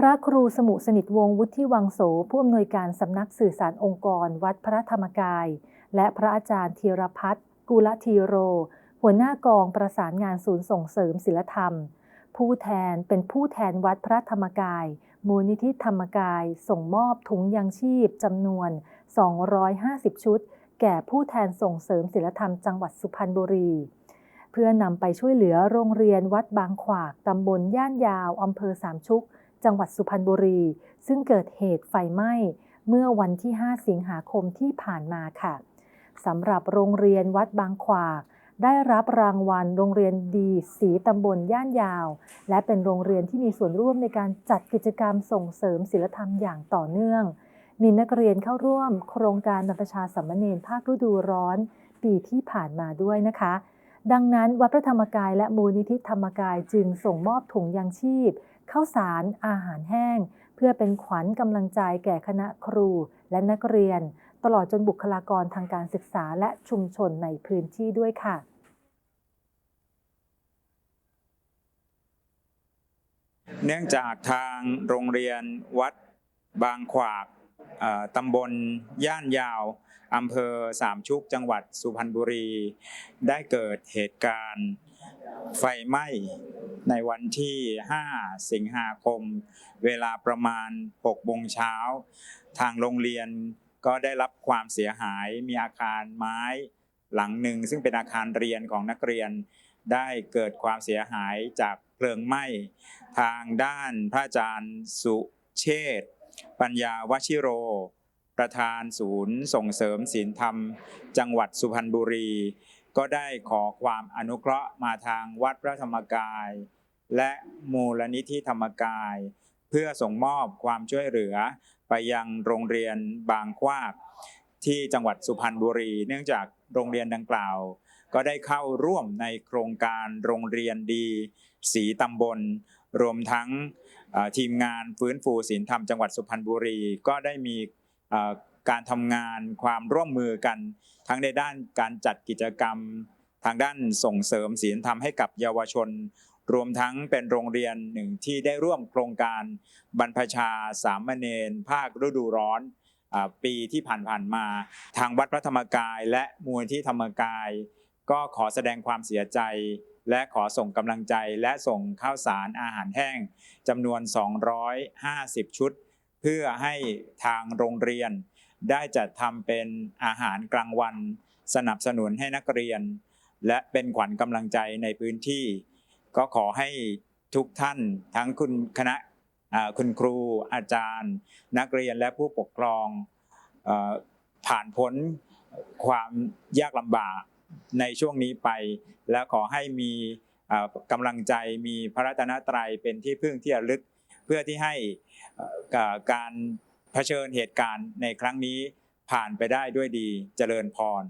พระครูสมุสนิทวงศ์วุฒิวังโสผู้อำนวยการสำนักสื่อสารองค์กร วัดพระธรรมกาย และพระอาจารย์ธีรพัฒน์กุลธีโร หัวหน้ากองประสานงานศูนย์ส่งเสริมศิลธรรม ผู้แทนเป็นผู้แทนวัดพระธรรมกาย มูลนิธิธรรมกาย ส่งมอบถุงยังชีพจำนวน 250 ชุด แก่ผู้แทนส่งเสริมศิลธรรมจังหวัดสุพรรณบุรีเพื่อนำไปช่วยเหลือโรงเรียนวัดบางขวากตำบลย่านยาวอำเภอสามชุก จังหวัดสุพรรณบุรี ซึ่งเกิดเหตุไฟไหม้เมื่อวันที่ 5 สิงหาคมที่ผ่านมาค่ะสำหรับโรงเรียนวัดบางขวากได้รับรางวัลโรงเรียนดีสีตำบลย่านยาว และเป็นโรงเรียนที่มีส่วนร่วมในการจัดกิจกรรมส่งเสริมศิลธรรมอย่างต่อเนื่อง มีนักเรียนเข้าร่วม โครงการบรรพชาสัมมเนรภาคฤดูร้อน ปีที่ผ่านมาด้วยนะคะ ดังนั้นวัดพระธรรมกายและมูลนิธิธรรมกายจึงส่งมอบถุงยางชีพ ข้าวสาร อาหารแห้ง เพื่อเป็นขวัญกำลังใจแก่คณะครูและนักเรียน ตลอดจนบุคลากรทางการศึกษาและชุมชนในพื้นที่ด้วยค่ะเนื่องจากทางโรงเรียนวัดบางขวากตำบลย่านยาวอำเภอสามชุกจังหวัดสุพรรณบุรี ได้เกิดเหตุการณ์ ไฟไหม้ในวันที่ 5 สิงหาคม เวลาประมาณ6โมงเช้า ทางโรงเรียนก็ได้รับความเสียหาย มีอาคารไม้หลังหนึ่ง ซึ่งเป็นอาคารเรียนของนักเรียน ได้เกิดความเสียหายจากเพลิงไหม้ ทางด้านพระอาจารย์สุเชษปัญญาวชิโร ประธานศูนย์ส่งเสริมศีลธรรม จังหวัดสุพรรณบุรี ก็ได้ขอความอนุเคราะห์มาทางวัดพระธรรมกาย และมูลนิธิธรรมกาย เพื่อส่งมอบความช่วยเหลือไปยังโรงเรียนบางขวาก ที่จังหวัดสุพรรณบุรี เนื่องจากโรงเรียนดังกล่าว ก็ได้เข้าร่วมในโครงการโรงเรียนดี สีตำบล รวมทั้งทีมงานฟื้นฟูศีลธรรมจังหวัดสุพรรณบุรี ก็ได้มี การทำงานความร่วมมือกัน ทั้งในด้านการจัดกิจกรรม ทางด้านส่งเสริมศีลธรรมให้กับเยาวชน รวมทั้งเป็นโรงเรียนหนึ่งที่ได้ร่วมโครงการบรรพชาสามเณรภาคฤดูร้อนอปีที่ผ่านๆมา ทางวัดพระธรรมกายและมูลที่ธรรมกาย ก็ขอแสดงความเสียใจ และขอส่งกำลังใจและส่งข้าวสารอาหารแห้งจำนวน 250 ชุด เพื่อให้ทางโรงเรียน ได้จัดทำเป็นอาหารกลางวัน สนับสนุนให้นักเรียน และเป็นขวัญกำลังใจในพื้นที่ ก็ขอให้ทุกท่านทั้งคุณคณะคุณครูอาจารย์ นักเรียนและผู้ปกครองอผ่านพ้นความยากลำบากในช่วงนี้ไป และขอให้มีกำลังใจมีพระรัตนตรัยเป็นที่พึ่งที่ระลึก เพื่อที่ให้การ เผชิญเหตุการณ์ในครั้งนี้ผ่านไปได้ด้วยดีเจริญพร